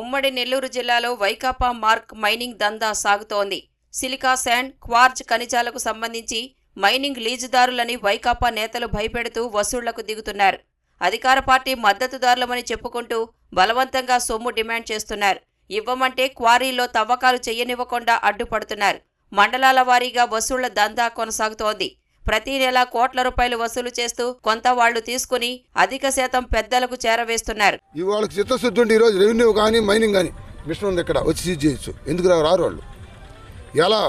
ఉమ్మడి నెల్లూరు జిల్లాలో Vaikapa mark mining దందా సాగుతోంది. సిలికా శాండ్ క్వార్జ్ ఖనిజాలకు సంబంధించి మైనింగ్ లీజుదారులని వైకాపా నేతలు భయపెడుతూ వసూళ్ళకు దిగుతున్నారు. అధికార పార్టీ మద్దతుదారులమని చెప్పుకుంటూ బలవంతంగా సొమ్ము డిమాండ్ చేస్తున్నారు. ఇవ్వమంటే క్వారీలో తవ్వకాలు చెయ్యనివ్వకుండా అడ్డుపడుతున్నారు. మండలాల వారీగా వసూళ్ళ దందా కొనసాగుతోంది. ప్రతి నెల కోట్ల రూపాయలు వసూలు చేస్తూ కొంత వాళ్ళు తీసుకుని అధిక శాతం పెద్దలకు చేరవేస్తున్నారు. ఇవాళ చిత్తశుద్ధి ఉంటే ఈరోజు రెవెన్యూ కానీ మైనింగ్ కానీ మిషన్ ఉంది ఇక్కడ వచ్చి సీజ్ చేయొచ్చు. ఎందుకు రారు వాళ్ళు? ఎలా?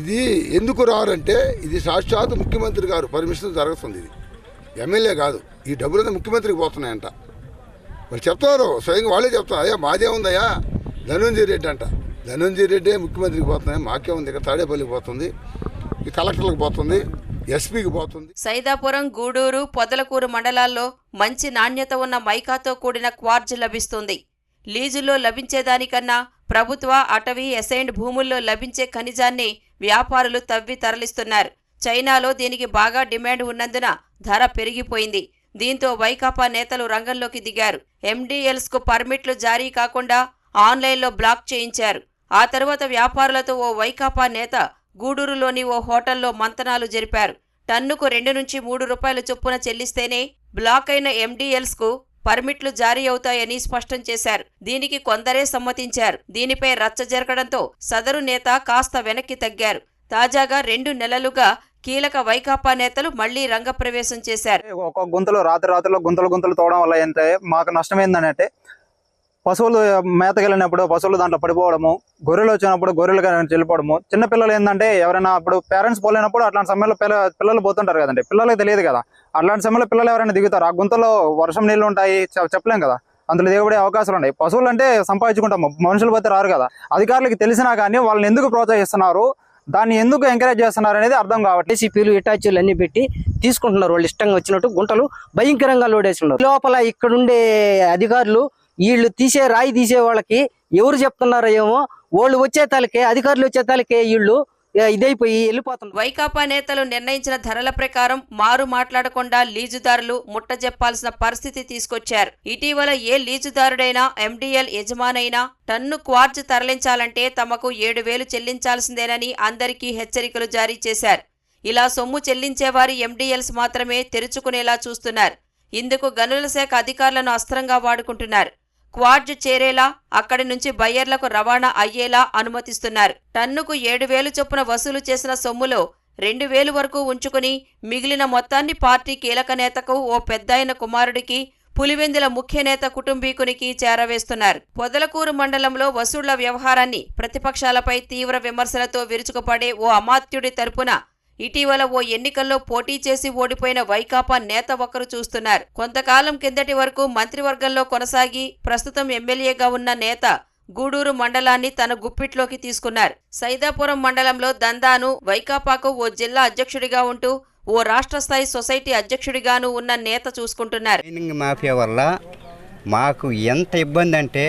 ఇది ఎందుకు రారంటే ఇది సాక్షాత్ ముఖ్యమంత్రి గారు పర్మిషన్ జరుగుతుంది ఇది. ఎమ్మెల్యే కాదు ఈ డబ్బులన్నీ ముఖ్యమంత్రికి పోతున్నాయంట. వాళ్ళు చెప్తారు స్వయంగా వాళ్ళే చెప్తారు అయ్యా మాదే ఉందయ్యా ధనంజయ రెడ్డి అంట. ధనంజయ రెడ్డి ముఖ్యమంత్రికి పోతున్నాయి మాకే ఉంది ఇక్కడ తాడేపల్లికి పోతుంది ఈ కలెక్టర్లకు పోతుంది. ఎస్పీకి పోతుంది. సైదాపురం గూడూరు పొదలకూరు మండలాల్లో మంచి నాణ్యత ఉన్న మైకాతో కూడిన క్వార్జ్ లభిస్తుంది. లీజుల్లో లభించేదానికన్నా ప్రభుత్వ అటవీ అసైన్డ్ భూముల్లో లభించే ఖనిజాన్ని వ్యాపారులు తవ్వి తరలిస్తున్నారు. చైనాలో దీనికి బాగా డిమాండ్ ఉన్నందున ధర పెరిగిపోయింది. దీంతో వైకాపా నేతలు రంగంలోకి దిగారు. ఎండిఎల్స్కు పర్మిట్లు జారీ కాకుండా ఆన్లైన్లో బ్లాక్ చేయించారు. ఆ తర్వాత వ్యాపారులతో ఓ వైకాపా నేత గూడూరులోని ఓ హోటల్లో మంతనాలు జరిపారు. టన్నుకు రెండు నుంచి మూడు రూపాయల చొప్పున చెల్లిస్తేనే బ్లాక్ అయిన ఎండీఎల్స్కు పర్మిట్లు జారీ అవుతాయని స్పష్టం చేశారు. దీనికి కొందరే సమ్మతించారు. దీనిపై రచ్చ జరగడంతో సదరు నేత కాస్త వెనక్కి తగ్గారు. తాజాగా రెండు నెలలుగా కీలక వైకాపా నేతలు మళ్ళీ రంగప్రవేశం చేశారు. ఒక గుంతలు రాత్రి రాత్రిలో గుంతలు గుంతలు తోవడం వల్ల ఏంటంటే మాకు నష్టం ఏంటంటే పశువులు మేతకెళ్ళినప్పుడు పశువులు దాంట్లో పడిపోవడము గొర్రెలు వచ్చినప్పుడు గొర్రెలు వెళ్ళిపోవడము చిన్న పిల్లలు ఏంటంటే ఎవరైనా అప్పుడు పేరెంట్స్ పోలేనప్పుడు అట్లాంటి సమయంలో పిల్ల పిల్లలు పోతుంటారు కదండి. పిల్లలకి తెలియదు కదా. అట్లాంటి సమయంలో పిల్లలు ఎవరైనా దిగుతారు? ఆ గుంతలో వర్షం నీళ్ళు ఉంటాయి చెప్పలేం కదా. అందులో దిగబడే అవకాశాలు ఉన్నాయి. పశువులు అంటే సంపాదించుకుంటాము మనుషులు పోతే రారు కదా. అధికారులకు తెలిసినా కానీ వాళ్ళని ఎందుకు ప్రోత్సహిస్తున్నారు? దాన్ని ఎందుకు ఎంకరేజ్ చేస్తున్నారు అనేది అర్థం కాబట్టి ఏసీపీలు ఇటాచీలు అన్ని పెట్టి తీసుకుంటున్నారు వాళ్ళు ఇష్టంగా వచ్చినట్టు గుంటలు భయంకరంగా లోడేస్తున్నారు లోపల ఇక్కడుండే అధికారులు వీళ్ళు తీసే రాయి తీసే వాళ్ళకి ఎవరు చెప్తున్నారో ఏమో వాళ్ళు వచ్చే తలకే అధికారులు వచ్చే తలకే వీళ్ళు ఇదైపోయి వెళ్ళిపోతున్నారు. వైకాపా నేతలు నిర్ణయించిన ధరల ప్రకారం మారు మాట్లాడకుండా లీజుదారులు ముట్టజెప్పాల్సిన పరిస్థితి తీసుకొచ్చారు. ఇటీవల ఏ లీజుదారుడైనా ఎండీఎల్ యజమానైనా టన్ను క్వార్జ్ తరలించాలంటే తమకు ఏడు వేలు చెల్లించాల్సిందేనని అందరికీ హెచ్చరికలు జారీ చేశారు. ఇలా సొమ్ము చెల్లించేవారి ఎండీఎల్స్ మాత్రమే తెరుచుకునేలా చూస్తున్నారు. ఇందుకు గనుల శాఖ అధికారులను అస్త్రంగా వాడుకుంటున్నారు. క్వార్జ్ చేరేలా అక్కడి నుంచి బయ్యర్లకు రవాణా అయ్యేలా అనుమతిస్తున్నారు. టన్నుకు ఏడు వేలు చొప్పున వసూలు చేసిన సొమ్ములో రెండు వేలు వరకు ఉంచుకుని మిగిలిన మొత్తాన్ని పార్టీ కీలక నేతకు ఓ పెద్దాయన కుమారుడికి పులివెందుల ముఖ్య నేత కుటుంబీకునికి చేరవేస్తున్నారు. పొదలకూరు మండలంలో వసూళ్ళ వ్యవహారాన్ని ప్రతిపక్షాలపై తీవ్ర విమర్శలతో విరుచుకుపడే ఓ అమాత్యుడి తరపున ఇటీవల ఓ ఎన్నికల్లో పోటీ చేసి ఓడిపోయిన వైకాపా నేత ఒకరు చూస్తున్నారు. కొంతకాలం కిందటి వరకు మంత్రివర్గంలో కొనసాగి ప్రస్తుతం ఎమ్మెల్యేగా ఉన్న నేత గూడూరు మండలాన్ని తన గుప్పిట్లోకి తీసుకున్నారు. సైదాపురం మండలంలో దందాను వైకాపాకు ఓ జిల్లా అధ్యక్షుడిగా ఉంటూ ఓ రాష్ట్ర స్థాయి సొసైటీ అధ్యక్షుడిగాను ఉన్న నేత చూసుకుంటున్నారు. మాఫియా వల్ల మాకు ఎంత ఇబ్బంది అంటే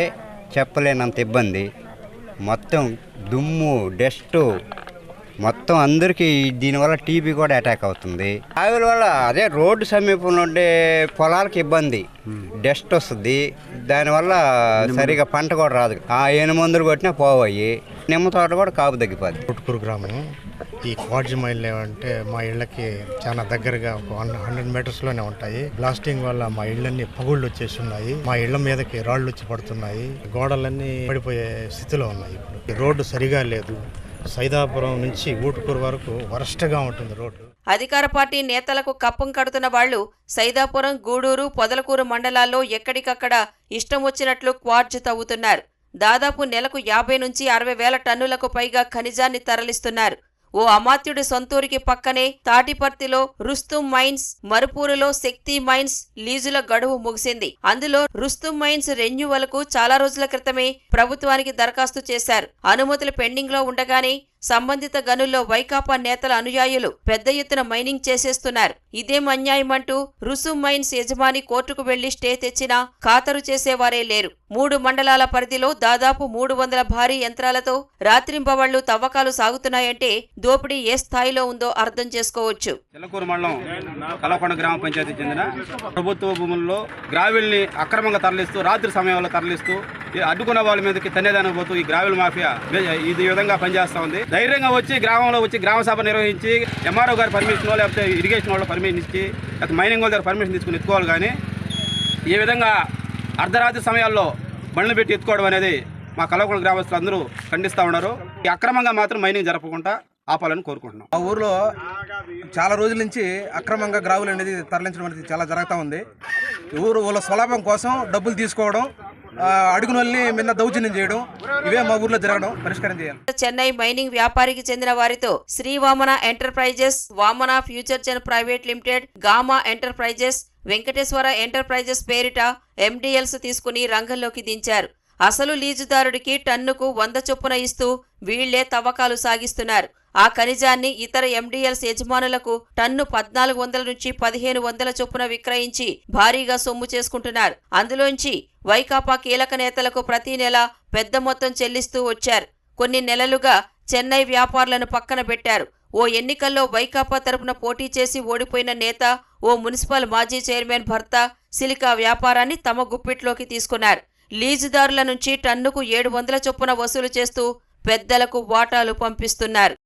చెప్పలేనంత ఇబ్బంది. మొత్తం దుమ్ము డస్ట్ మొత్తం అందరికీ దీనివల్ల టీబీ కూడా అటాక్ అవుతుంది. ఆవిల వల్ల అదే రోడ్డు సమీపంలో ఉండే పొలాలకు ఇబ్బంది. డస్ట్ వస్తుంది. దానివల్ల సరిగా పంట కూడా రాదు. ఆ ఏను మందులు కొట్టినా పోవయ్యి. నిమ్మ తోట కూడా కాపు తగ్గిపోద్ది. పుట్టుకూరు గ్రామం. ఈ క్వాడ్జ్ మైల్ అంటే మా ఇళ్ళకి చాలా దగ్గరగా ఒక వన్ హండ్రెడ్ మీటర్స్లోనే ఉంటాయి. బ్లాస్టింగ్ వల్ల మా ఇళ్ళన్ని పగుళ్ళు వచ్చేసి ఉన్నాయి. మా ఇళ్ళ మీదకి రాళ్ళు వచ్చి పడుతున్నాయి. గోడలన్నీ పడిపోయే స్థితిలో ఉన్నాయి ఇప్పుడు. రోడ్డు సరిగా లేదు. సైదాపురం నుంచి ఊటుకూరు వరకు వరస్ట్గా ఉంటుంది రోడ్డు. అధికార పార్టీ నేతలకు కప్పం కడుతున్న వాళ్ళు సైదాపురం గూడూరు పొదలకూరు మండలాల్లో ఎక్కడికక్కడ ఇష్టం వచ్చినట్లు క్వార్జ్ తవ్వుతున్నారు. దాదాపు నెలకు యాభై నుంచి అరవై వేల టన్నులకు పైగా ఖనిజాన్ని తరలిస్తున్నారు. ఓ అమాత్యుడి సొంతూరికి పక్కనే తాటిపర్తిలో రుస్తుం మైన్స్ మరుపూరులో శక్తి మైన్స్ లీజుల గడువు ముగిసింది. అందులో రుస్తుం మైన్స్ రెన్యువల్కు చాలా రోజుల క్రితమే ప్రభుత్వానికి దరఖాస్తు చేశారు. అనుమతులు పెండింగ్లో ఉండగానే సంబంధిత గనుల్లో వైకాపా నేతల అనుయాయులు పెద్ద ఎత్తున మైనింగ్ చేసేస్తున్నారు. ఇదేం అన్యాయమంటూ రుసు మైన్స్ యజమాని కోర్టుకు వెళ్ళి స్టే తెచ్చినా ఖాతరు చేసేవారే లేరు. మూడు మండలాల పరిధిలో దాదాపు మూడు వందల భారీ యంత్రాలతో రాత్రింబవళ్ళు తవ్వకాలు సాగుతున్నాయంటే దోపిడీ ఏ స్థాయిలో ఉందో అర్థం చేసుకోవచ్చు. మండలం కలకొండ గ్రామ పంచాయతీ చెందిన ప్రభుత్వ భూముల్లో గ్రావిల్ని అక్రమంగా తరలిస్తూ రాత్రి సమయంలో తరలిస్తూ అడ్డుకున్న వాళ్ళ మీదకి తన్నేదానికి పోతూ ఈ గ్రావెల్ మాఫియా ఇది విధంగా పనిచేస్తా ఉంది. ధైర్యంగా వచ్చి గ్రామంలో వచ్చి గ్రామ సభ నిర్వహించి ఎంఆర్ఓ గారి పర్మిషన్ లేకపోతే ఇరిగేషన్ వాళ్ళు పర్మిషన్ ఇచ్చి లేకపోతే మైనింగ్ వాళ్ళ దగ్గర పర్మిషన్ తీసుకుని ఎత్తుకోవాలి కానీ ఈ విధంగా అర్ధరాత్రి సమయాల్లో బండ్లు పెట్టి ఎత్తుకోవడం అనేది మా కలవకుల గ్రామస్తులు అందరూ ఖండిస్తూ ఉన్నారు. ఈ అక్రమంగా మాత్రం మైనింగ్ జరపకుండా ఆపాలని కోరుకుంటున్నాం. ఆ ఊర్లో చాలా రోజుల నుంచి అక్రమంగా గ్రావులు అనేది తరలించడం అనేది చాలా జరుగుతూ ఉంది. ఊరు వాళ్ళ స్వలాభం కోసం డబ్బులు తీసుకోవడం అడుగున మిన్న దౌర్జన్యం చేయడం ఇవే మా ఊర్లో జరగడం పరిష్కారం చేయాలి. చెన్నై మైనింగ్ వ్యాపారికి చెందిన వారితో Sri Vamana Enterprises Vamana Future Gen Private Limited Gamma Enterprises Venkateshwara Enterprises పేరిట ఎండిఎల్స్ తీసుకుని రంగంలోకి దించారు. అసలు లీజుదారుడికి టన్నుకు వంద చొప్పున ఇస్తూ వీళ్ళే తవ్వకాలు సాగిస్తున్నారు. ఆ ఖనిజాన్ని ఇతర ఎండిఎల్స్ యజమానులకు టన్ను పద్నాలుగు వందల నుంచి పదిహేను వందల చొప్పున విక్రయించి భారీగా సొమ్ము చేసుకుంటున్నారు. అందులోంచి వైకాపా కీలక నేతలకు ప్రతి నెల పెద్ద మొత్తం చెల్లిస్తూ వచ్చారు. కొన్ని నెలలుగా చెన్నై వ్యాపారులను పక్కన పెట్టారు. ఓ ఎన్నికల్లో వైకాపా తరపున పోటీ చేసి ఓడిపోయిన నేత ఓ మున్సిపల్ మాజీ చైర్మన్ భర్త సిలికా వ్యాపారాన్ని తమ గుప్పిట్లోకి తీసుకున్నారు. లీజుదారుల నుంచి టన్నుకు ఏడు వందల చొప్పున వసూలు చేస్తూ పెద్దలకు వాటాలు పంపిస్తున్నారు.